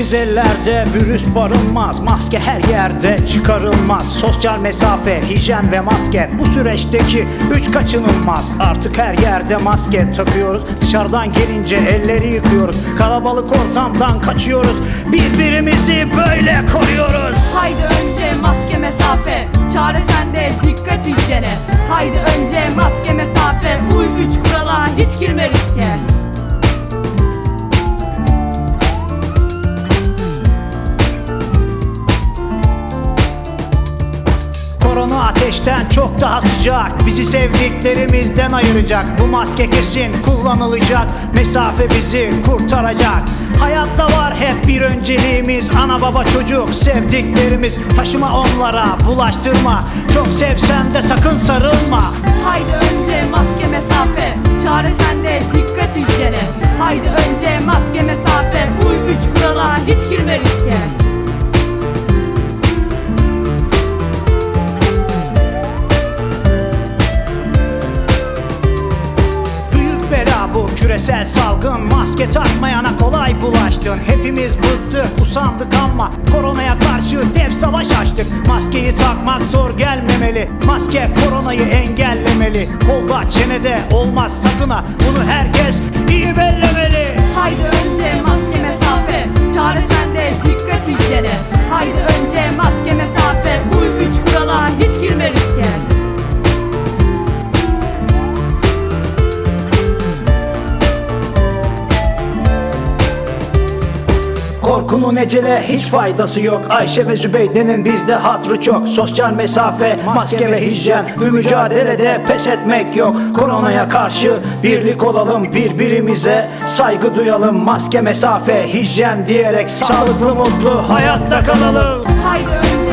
Temiz ellerde virüs barınmaz Maske her yerde çıkarılmaz. Sosyal mesafe, hijyen ve maske Bu süreçteki üç kaçınılmaz. Artık her yerde maske takıyoruz Dışarıdan gelince elleri yıkıyoruz. Kalabalık ortamdan kaçıyoruz Birbirimizi böyle koruyoruz. Haydi önce maske mesafe Çare sende dikkat hijyene ateşten çok daha sıcak. Bizi sevdiklerimizden ayıracak. Bu maske kesin kullanılacak. Mesafe bizi kurtaracak. Hayatta var hep bir önceliğimiz. Ana baba çocuk sevdiklerimiz. Taşıma onlara bulaştırma. Çok sevsen de sakın sarılma. Haydi önce maske mesafe. Çare sende küresel salgın Maske takmayana kolay bulaştın. Hepimiz bıktık usandık ama Koronaya karşı dev savaş açtık. Maskeyi takmak zor gelmemeli Maske koronayı engellemeli. Kolda çenede olmaz sakın ha Bunu herkes Korkunun ecele hiç faydası yok. Ayşe ve Zübeyde'nin bizde hatrı çok. Sosyal mesafe, maske ve hijyen. Bu mücadelede pes etmek yok. Koronaya karşı birlik olalım birbirimize. Saygı duyalım maske, mesafe, hijyen diyerek Sağlıklı mutlu hayatta kalalım. Haydi önce